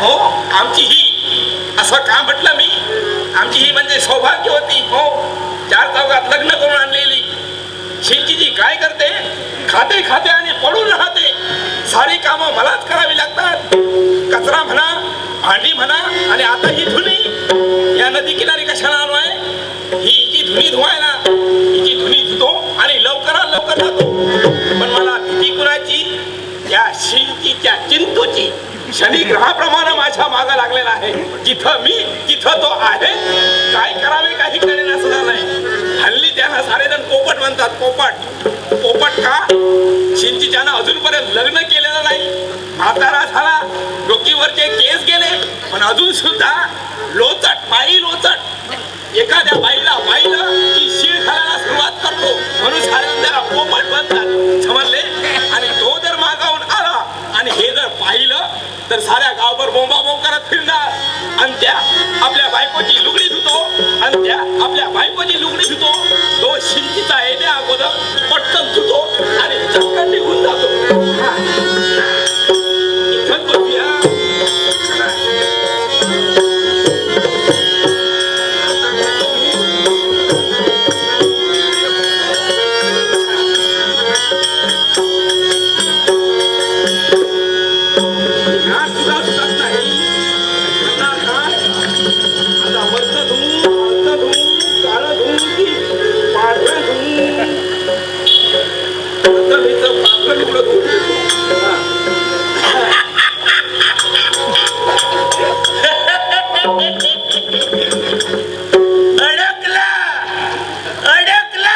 हो आमची ही असं का म्हटलं मी? आमची ही म्हणजे सौभाग्य होती हो. चार चौकात लग्न करून आणलेली. शिंचीजी काय करते? खाते खाते आणि पडून राहते. सारी कामं मलाच करावी लागतात. कचरा म्हणा भांडी म्हणा आणि आता ही धुनी. या नदी किनारी कशाला आलो आहे? ही हिची धुनी धुवायला हिची धुनी धुतो आणि लवकरात लवकर जातो. पण मला भीती कुणाची? त्या शिंचीच्या चिंतूची. शनी ग्रहाप्रमाणे माझ्या मागा लागलेला आहे. जिथं मी तिथं तो आहे. काय करावे काही कळेना सुद्धा नाही हल्ली त्यांना सारेजण पोपट म्हणतात. पोपट. पोपट का? शिंचीच्यानं अजूनपर्यंत लग्न केलेलं नाही. म्हातारा झाला. डोकीवरचे केस गेले. पण अजून सुद्धा लोचट पायी लोचट. एखाद्या बाईला बाईला की शीळ खायला सुरुवात करतो. म्हणून सारे त्याला पोपट म्हणतात. समजले आणि तो जर मागावून आला आणि हे जर पाहिलं तर साऱ्या गावभर बोंबाबोंब करत फिरणार. आणि त्या आपल्या बायकोची लुगडी धुतो. आणि त्या आपल्या बायकोची लुगडी अडकला अडकला.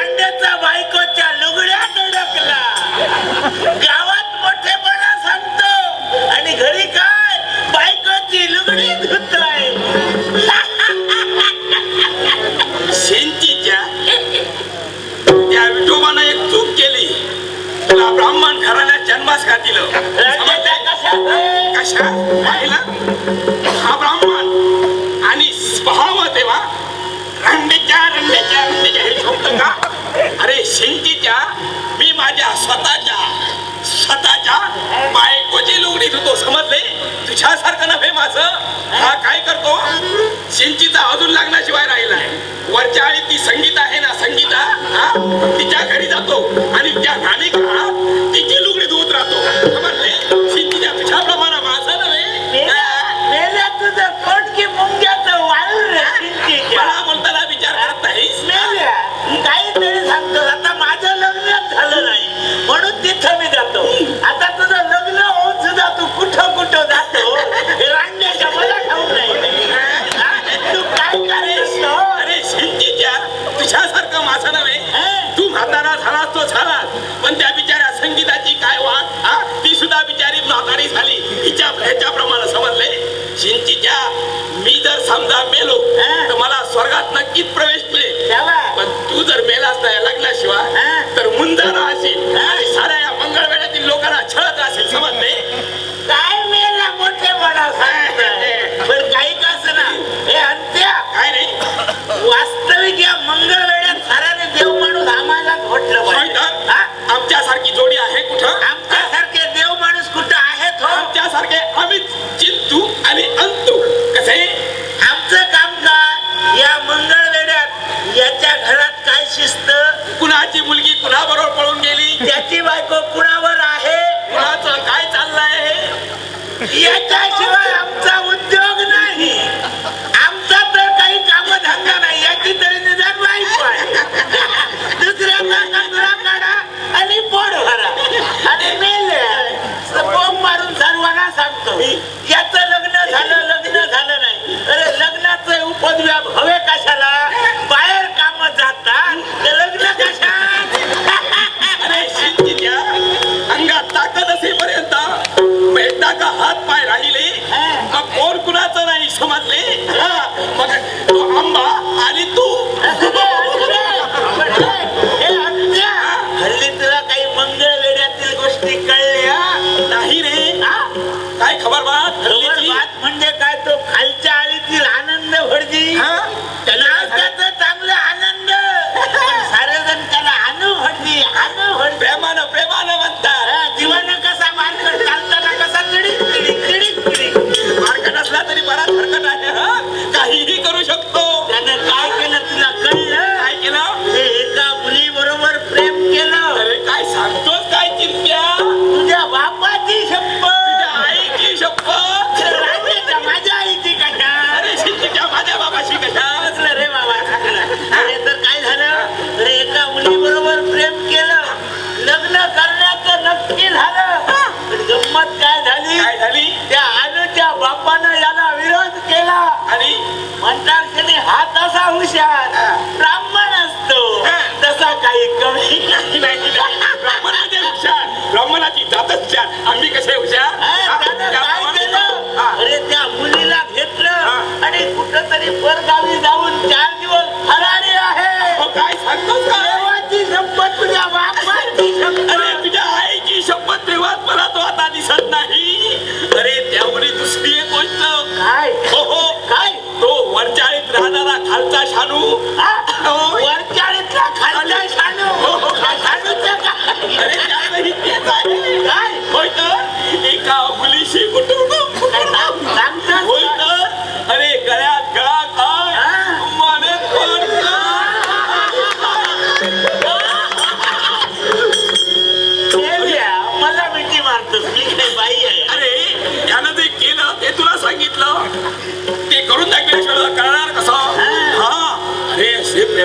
अंड्याचा बायकोच्या लुगड्यात अडकला. गावात मोठेपणा सांगतो. आणि घरी काय? बायकोची लुगडी धुतोय. शेंचीच्या त्या विठोबानं एक चूक केली. ब्राह्मण घराण्यात जन्मास घातिलं. प्रश्न आहे ना हा ब्राह्मण आणि स्वभाव तेव्हा रंडेच्या रंडेच्या रंडेच्या हे शब्द का? अरे शिंकीच्या मी माझ्या स्वतःच्या स्वतःच्या बायकोची लुगडी धुतो समजले? तुझ्यासारखं नव्हे माझं. हा काय करतो? शिंचीचा अजून लागण्याशिवाय राहिलाय वरच्या आणि ती संगीता आहे ना संगीता हा? तिच्या घरी जातो आणि त्या गाणी का तिची नक्कीच प्रवेश तेव्हा पण तू जर मेलास नाही लग्नाशिवाय हा. तर मुंजा राहशील नक्की झालं. गंमत काय झाली? काय झाली? त्या अनुच्या बापानं याला विरोध केला. आणि? म्हणतात की हा तसा हुशार ब्राह्मण असतो. तसा काही कमी नाही. ब्राह्मणाचे म्हणजे हुशार. ब्राह्मणाची जातच हुशार. आम्ही कसे हुशार?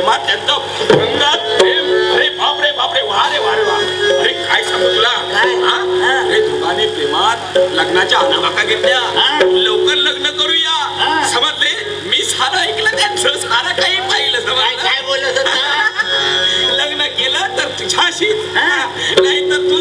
प्रेमात त्यांचं प्रेम अरे बापरे बापरे वा रे वा रे वा अरे काय सांगू तुला. अरे दोघांनी प्रेमात लग्नाच्या अनावाका घेतल्या. लवकर लग्न. करूया समजले मी सारं ऐकलं त्यांचं सारं काही पाहिलं समजलं काय बोलत होता लग्न केलं तर तुझ्याशी. नाही तर तू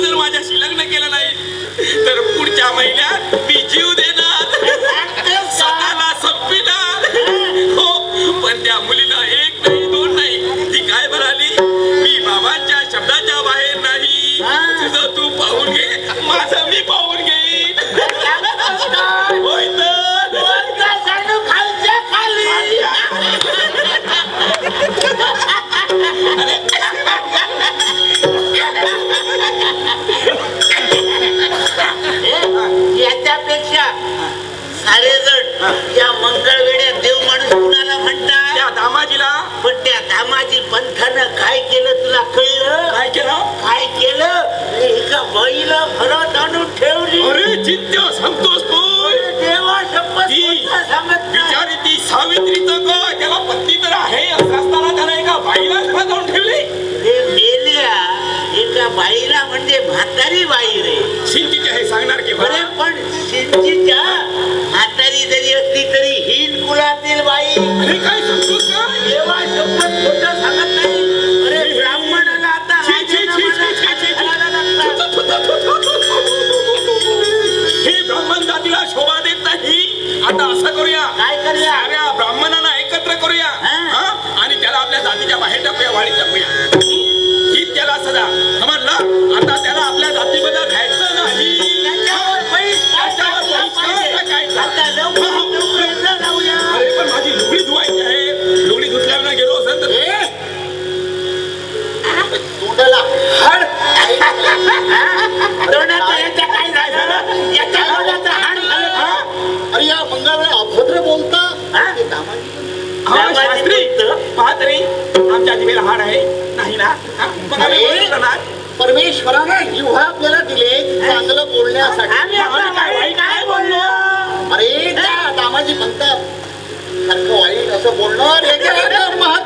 या मंगळवेड्या देव माणूस कुणाला म्हणतात त्या दामाजीला? पण त्या धामाजी पंथानं काय केलं तुला कळलं? काय केलं? काय केलं? एका बाईला घरात आणून ठेवली. अरे चित्य सांगतोस तू देवा शपथ ती खोटं सांगत नाही. बिचारी ती सावित्रीचं ग त्याला पत्नी तर आहे असं असताना त्याला एका बाईला घरात जाऊन ठेवली. रे मेल्या एका बाईला म्हणजे म्हातारी बाई रे. शिंदीचे हे सांगणार की बरं पण म्हातारी जरी असली तरी हिन कुलातील बाई अरे काय सांगतोस काय देवा शपथ खोटं सांगत नाही अरे ब्राह्मणाला आता छी, छी, छी, छी, छी, छी, छी. घालायला लागतात. हे ब्राह्मण जातीला शोभा देत नाही आता असं करूया काय करूया? साऱ्या ब्राह्मणांना एकत्र करूया हा. हा? आणि त्याला आपल्या जातीच्या बाहेर टाकूया वाढीत टाकूया मंगळवेळा अभद्र बोलता हा? ते हा, शास्त्री. तरी आमच्या जिभेला हाड आहे. नाही ना? हा, मग आम्ही. बोललो ना? परमेश्वरानं जिव्हा आपल्याला दिले चांगलं बोलण्यासाठी. आम्ही आता वाईट काय बोललो? अरे त्या दामाजी म्हणतात सारखं वाईट असं बोलणं याच्यावर महत्वात